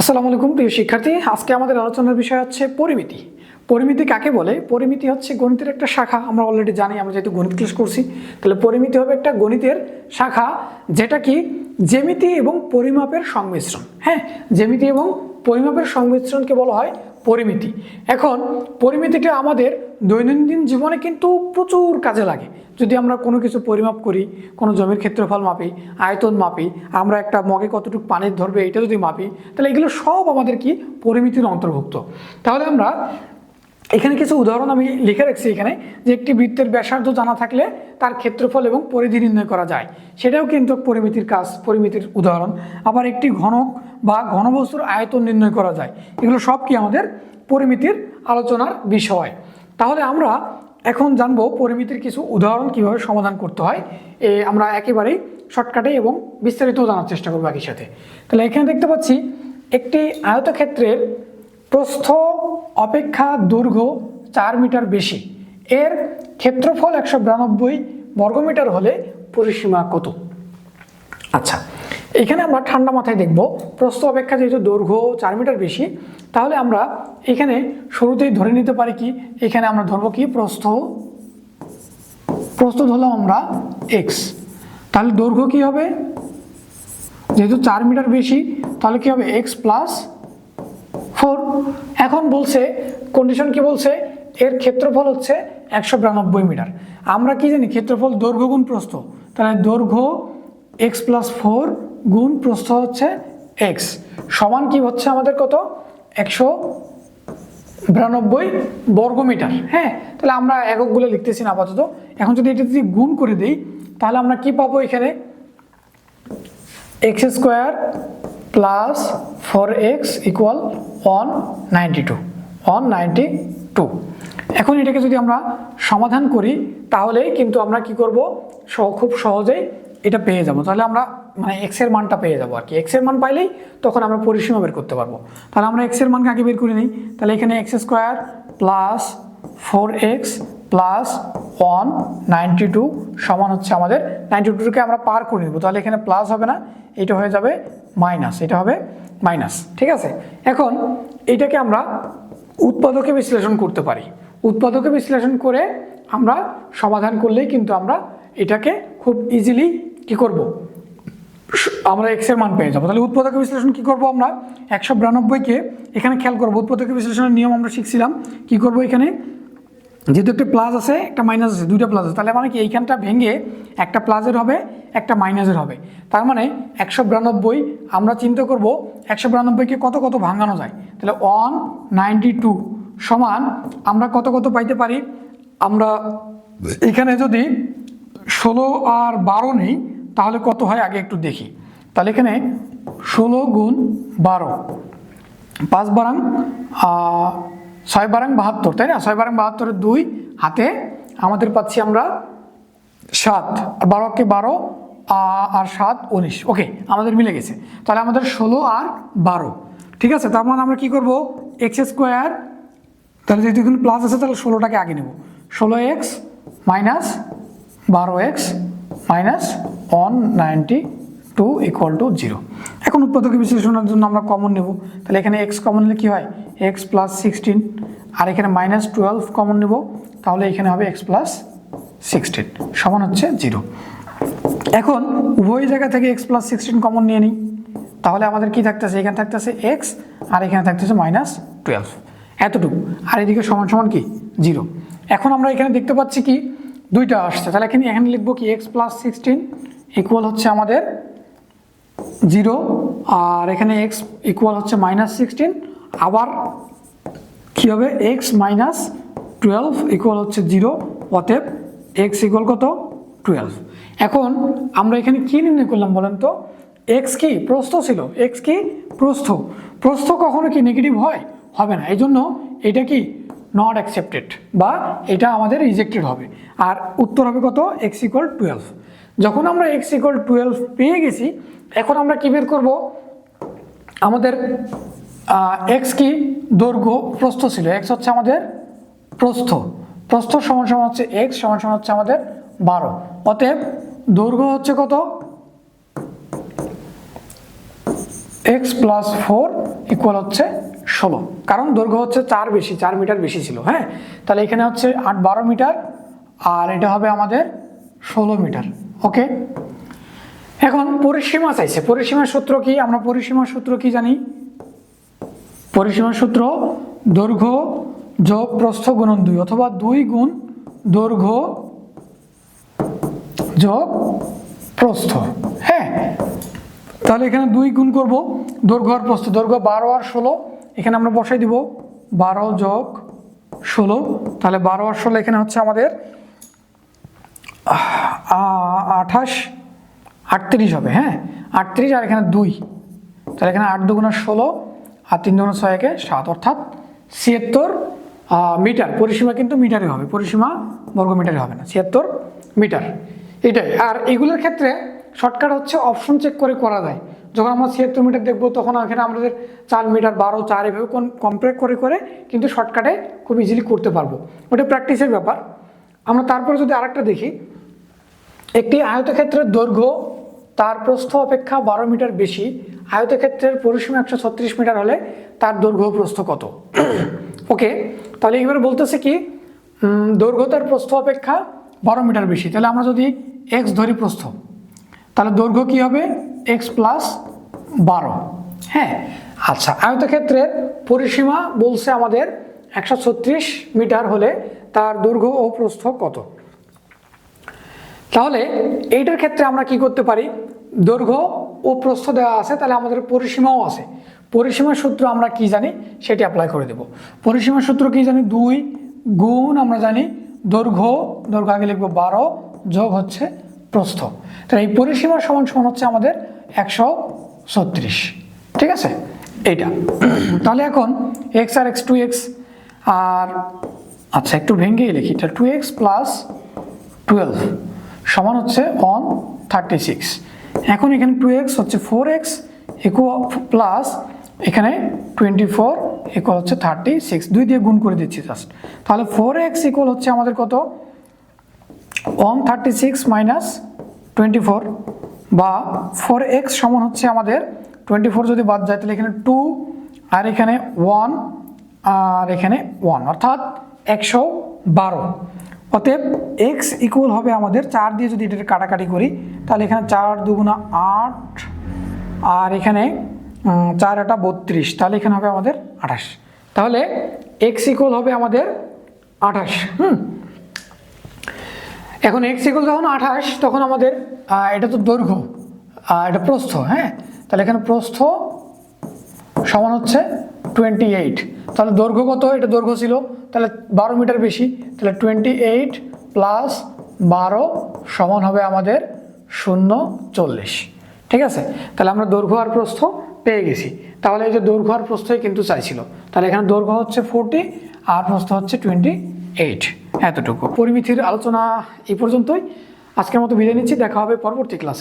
আসসালামু আলাইকুম, প্রিয় শিক্ষার্থী। আজকে আমাদের আলোচনার বিষয় হচ্ছে পরিমিতি। পরিমিতি কাকে বলে? পরিমিতি হচ্ছে গণিতের একটা শাখা। আমরা অলরেডি জানি, আমরা যেহেতু গণিত ক্লাস করছি, তাহলে পরিমিতি হবে একটা গণিতের শাখা যেটা কি? জ্যামিতি এবং পরিমাপের সংমিশ্রণ। হ্যাঁ জ্যামিতি এবং পরিমাপের সংমিশ্রণকে বলা হয় পরিমিতি। এখন, পরিমিতিটা আমাদের দৈনন্দিন জীবনে কিন্তু প্রচুর কাজে লাগে। যদি আমরা কোনো কিছু পরিমাপ করি, কোনো জমির ক্ষেত্রফল মাপি, আয়তন মাপি, আমরা একটা মগে কতটুকু পানির ধরবে, এটা যদি মাপি, তাহলে এগুলো সব আমাদের কি পরিমিতির অন্তর্ভুক্ত। তাহলে আমরা এখানে কিছু উদাহরণ আমি লিখে রাখছি এখানে, যে একটি বৃত্তের ব্যাসার্ধ জানা থাকলে তার ক্ষেত্রফল এবং পরিধি নির্ণয় করা যায়। সেটাও কিন্তু পরিমিতির কাজ, পরিমিতির উদাহরণ। আবার একটি ঘনক বা ঘনবস্তুর আয়তন নির্ণয় করা যায়। এগুলো সব কি আমাদের পরিমিতির আলোচনার বিষয়। তাহলে আমরা এখন জানব পরিমিতির কিছু উদাহরণ কীভাবে সমাধান করতে হয়। এ, আমরা একেবারেই শর্টকাটে এবং বিস্তারিত জানার চেষ্টা করব একই সাথে। তাহলে এখানে দেখতে পাচ্ছি, একটি আয়তক্ষেত্রের প্রস্থ অপেক্ষা দৈর্ঘ্য চার মিটার বেশি। এর ক্ষেত্রফল একশো বিরানব্বই বর্গমিটার হলে পরিসীমা কত? আচ্ছা এখানে আমরা ঠান্ডা মাথায় দেখব। প্রস্থ অপেক্ষা যেহেতু দৈর্ঘ্য চার মিটার বেশি, তাহলে আমরা এখানে শুরুতেই ধরে নিতে পারি কি, এখানে আমরা ধরবো কি, প্রস্থ প্রস্থ ধরলাম আমরা এক্স তাহলে দৈর্ঘ্য কি হবে? যেহেতু চার মিটার বেশি, তাহলে কি হবে এক্স প্লাস ফোর এখন বলছে কন্ডিশন কি বলছে? এর ক্ষেত্রফল হচ্ছে একশো বিরানব্বই মিটার। আমরা কি জানি, ক্ষেত্রফল দৈর্ঘ্য গুণ প্রস্থ। তাহলে দৈর্ঘ্য এক্স প্লাস ফোর গুণ প্রস্থ হচ্ছে এক্স সমান কি হচ্ছে আমাদের কত? একশো বিরানব্বই বর্গমিটার। হ্যাঁ তাহলে আমরা এককগুলো লিখতেছি না আপাতত। এখন যদি এটা যদি গুণ করে দিই, তাহলে আমরা কি পাবো এখানে? X square plus four x equal one ninety two one ninety two এখন এটাকে যদি আমরা সমাধান করি তাহলে কিন্তু আমরা কি করব? খুব সহজেই এটা পেয়ে যাব। তাহলে আমরা মানে এক্সের মানটা পেয়ে যাব আর কি। এক্সের মান পাইলেই তখন আমরা পরিসীমা বের করতে পারব। তাহলে আমরা এক্সের মানকে আগে বের করে নিই। তাহলে এখানে x square plus four x plus one ninety two সমান হচ্ছে আমাদের নাইনটি টুকে আমরা পার করে নেব। তাহলে এখানে প্লাস হবে না, এটা হয়ে যাবে মাইনাস এটা হবে মাইনাস ঠিক আছে? এখন এটাকে আমরা উৎপাদকে বিশ্লেষণ করতে পারি। উৎপাদকে বিশ্লেষণ করে আমরা সমাধান করলেই কিন্তু আমরা এটাকে খুব ইজিলি কি করব? আমরা এক্সের মান পেয়ে যাব। তাহলে উৎপাদক বিশ্লেষণ কি করব আমরা? একশো বিরানব্বইকে এখানে খেয়াল করব। উৎপাদক বিশ্লেষণের নিয়ম আমরা শিখছিলাম। কি করব এখানে? যেহেতু একটা প্লাস আছে, একটা মাইনাস আছে, দুইটা প্লাস আছে, তাহলে মানে কি এইখানটা ভেঙে একটা প্লাসের হবে, একটা মাইনাসের হবে। তার মানে একশো বিরানব্বই আমরা চিন্তা করব একশো বিরানব্বইকে কত কত ভাঙানো যায়? তাহলে ওয়ান নাইনটি টু সমান আমরা কত কত পাইতে পারি? আমরা এখানে যদি ষোলো আর বারো নেই তাহলে কত হয়? আগে একটু দেখি। তাহলে এখানে ষোলো গুণ বারো। পাঁচ বারাং ছয় বারাং বাহাত্তর, তাই না? ছয় বারাং বাহাত্তরের দুই হাতে আমাদের পাচ্ছি আমরা সাত। বারোকে বারো আর সাত উনিশ। ওকে, আমাদের মিলে গেছে। তাহলে আমাদের ষোলো আর বারো। ঠিক আছে? তার মানে আমরা কী করব? এক্স স্কোয়ার, তাহলে যদি প্লাস আছে, তাহলে ষোলোটাকে আগে নেব। ষোলো এক্স মাইনাস বারো x minus one ninety two equal to zero এখন উৎপাদক বিশ্লেষণের জন্য আমরা কমন নেব। তাহলে এখানে এক্স কমন নিলে কী হয়? এক্স প্লাস সিক্সটিন আর এখানে মাইনাস টুয়েলভ কমন নেব। তাহলে এখানে হবে এক্স প্লাস সিক্সটিন সমান হচ্ছে জিরো এখন উভয় জায়গা থেকে এক্স প্লাস সিক্সটিন কমন নিয়ে নিই। তাহলে আমাদের কি থাকতেছে? এখানে থাকতেছে এক্স আর এখানে থাকতেছে মাইনাস টুয়েলভ এতটুকু। আর এদিকে সমান সমান কি? জিরো এখন আমরা এখানে দেখতে পাচ্ছি কি? দুইটা আসছে। তাহলে এখানে এখানে লিখব কি এক্স প্লাস সিক্সটিন ইকুয়াল হচ্ছে আমাদের জিরো আর এখানে এক্স ইকুয়াল হচ্ছে মাইনাস সিক্সটিন আবার কী হবে? এক্স মাইনাস টুয়েলভ ইকুয়াল হচ্ছে জিরো অতএব এক্স ইকুয়াল কত? টুয়েলভ এখন আমরা এখানে কী নির্ণয় করলাম বলেন তো? এক্স কি প্রস্থ ছিল? এক্স কি প্রস্থ? প্রস্থ কখনো কি নেগেটিভ হয়? হবে না। এই জন্য এটা কি নট অ্যাকসেপ্টেড বা এটা আমাদের রিজেক্টেড হবে। আর উত্তর হবে কত? এক্স ইকুয়াল টুয়েলভ যখন আমরা এক্স ইকুয়াল টুয়েলভ পেয়ে গেছি, এখন আমরা কী বের করব? আমাদের এক্স কি? দৈর্ঘ্য, প্রস্থ ছিল। এক্স হচ্ছে আমাদের প্রস্থ। প্রস্থ সমান সমান হচ্ছে এক্স সমান সমান হচ্ছে আমাদের বারো। অতএব দৈর্ঘ্য হচ্ছে কত? এক্স প্লাস ফোর ইকুয়াল হচ্ছে ষোলো কারণ দৈর্ঘ্য হচ্ছে চার বেশি, চার মিটার বেশি ছিল হ্যাঁ? তাহলে এখানে হচ্ছে আট বারো মিটার, আর এটা হবে আমাদের ষোলো মিটার, ওকে? এখন পরিসীমা চাইছে। পরিসীমার সূত্র কি? আমরা পরিসীমার সূত্র কি জানি? পরিসীমার সূত্র দৈর্ঘ্য যোগ প্রস্থ গুণন দুই, অথবা দুই গুণ দৈর্ঘ্য যোগ প্রস্থ হ্যাঁ? তাহলে এখানে দুই গুণ করব, দৈর্ঘ্য আর প্রস্থ, দৈর্ঘ্য বারো আর ষোলো এখানে আমরা বসাই দিব বারো যোগ ষোলো। তাহলে বারো আর ষোলো এখানে হচ্ছে আমাদের আঠাশ, আটত্রিশ হবে হ্যাঁ? আটত্রিশ আর এখানে দুই। তাহলে এখানে আট দুগুণা ষোলো আর তিন দুগুণা ছয় একে সাত, অর্থাৎ ছিয়াত্তর মিটার। পরিসীমা কিন্তু মিটারে হবে, পরিসীমা বর্গ মিটারে হবে না, ছিয়াত্তর মিটার। এটাই। আর এগুলোর ক্ষেত্রে শর্টকাট হচ্ছে অপশন চেক করে করা যায়। যখন আমরা ছিয়াত্তর মিটার দেখব, তখন এখানে আমাদের চার মিটার, বারো, চার, এভাবে কোন কম্পেয়ার করে করে কিন্তু শর্টকাটে খুব ইজিলি করতে পারব। ওটা প্র্যাকটিসের ব্যাপার। আমরা তারপরে যদি আরেকটা দেখি, একটি আয়তক্ষেত্রের দৈর্ঘ্য তার প্রস্থ অপেক্ষা বারো মিটার বেশি, আয়তক্ষেত্রের পরিসীমা একশো ছত্রিশ মিটার হলে তার দৈর্ঘ্য প্রস্থ কত? ওকে তাহলে এবারে বলতেছে কি দৈর্ঘ্য তার প্রস্থ অপেক্ষা বারো মিটার বেশি। তাহলে আমরা যদি এক্স ধরি প্রস্থ তাহলে দৈর্ঘ্য কি হবে? এক্স প্লাস বারো। হ্যাঁ? আচ্ছা আয়তক্ষেত্রের পরিসীমা বলছে আমাদের একশো ছত্রিশ মিটার হলে তার দৈর্ঘ্য ও প্রস্থ কত? তাহলে এইটার ক্ষেত্রে আমরা কি করতে পারি? দৈর্ঘ্য ও প্রস্থ দেওয়া আছে, তাহলে আমাদের পরিসীমাও আছে। পরিসীমার সূত্র আমরা কি জানি? সেটি অ্যাপ্লাই করে দেব। পরিসীমার সূত্র কি জানি? দুই গুণ আমরা জানি দৈর্ঘ্য দৈর্ঘ্য আগে লিখব বারো, যোগ হচ্ছে প্রস্থ। তাহলে এই পরিসীমার সমান সমান হচ্ছে আমাদের একশো ছত্রিশ। ঠিক আছে? এইটা। তাহলে এখন এক্স আর এক্স টু এক্স আর আচ্ছা একটু ভেঙেই লিখি। এটা টু এক্স প্লাস টুয়েলভ সমান হচ্ছে ওয়ান থার্টি সিক্স এখন এখানে টু এক্স হচ্ছে ফোর এক্স ইকুয়াল প্লাস এখানে টোয়েন্টি ফোর ইকুয়াল হচ্ছে থার্টি সিক্স দুই দিয়ে গুণ করে দিচ্ছি জাস্ট তাহলে ফোর এক্স ইকুয়াল হচ্ছে আমাদের কত? One thirty six minus twenty four বা ফোর এক্স সমান হচ্ছে আমাদের টোয়েন্টি ফোর যদি বাদ যায়, তাহলে এখানে টু, আর এখানে ওয়ান, আর এখানে ওয়ান, অর্থাৎ একশো বারো। অতএব এক্স ইকুয়াল হবে আমাদের চার দিয়ে যদি এটা কাটাকাটি করি, তাহলে এখানে চার দুগুণা আট, আর এখানে চার আটা বত্রিশ, তাহলে এখানে হবে আমাদের আঠাশ। তাহলে এক্স ইকুয়াল হবে আমাদের আঠাশ, হুম? এখন এক্স ইকুয়াল যখন আঠাশ তখন আমাদের এটা তো দৈর্ঘ্য আহ, এটা প্রস্থ হ্যাঁ? তাহলে এখানে প্রস্থ সমান হচ্ছে টোয়েন্টি এইট তাহলে দৈর্ঘ্য কত? এটা দৈর্ঘ্য ছিল তাহলে বারো মিটার বেশি তাহলে টোয়েন্টি এইট প্লাস বারো সমান হবে আমাদের শূন্য চল্লিশ। ঠিক আছে? তাহলে আমরা দৈর্ঘ্য আর প্রস্থ পেয়ে গেছি। তাহলে এই যে দৈর্ঘ্য আর প্রস্থই কিন্তু চাইছিল। তাহলে এখানে দৈর্ঘ্য হচ্ছে ফোরটি আর প্রস্থ হচ্ছে টোয়েন্টি এইট এতটুকু। পরিমিতির আলোচনা এই পর্যন্তই। আজকের মতো বিদায় নিচ্ছি। দেখা হবে পরবর্তী ক্লাসে।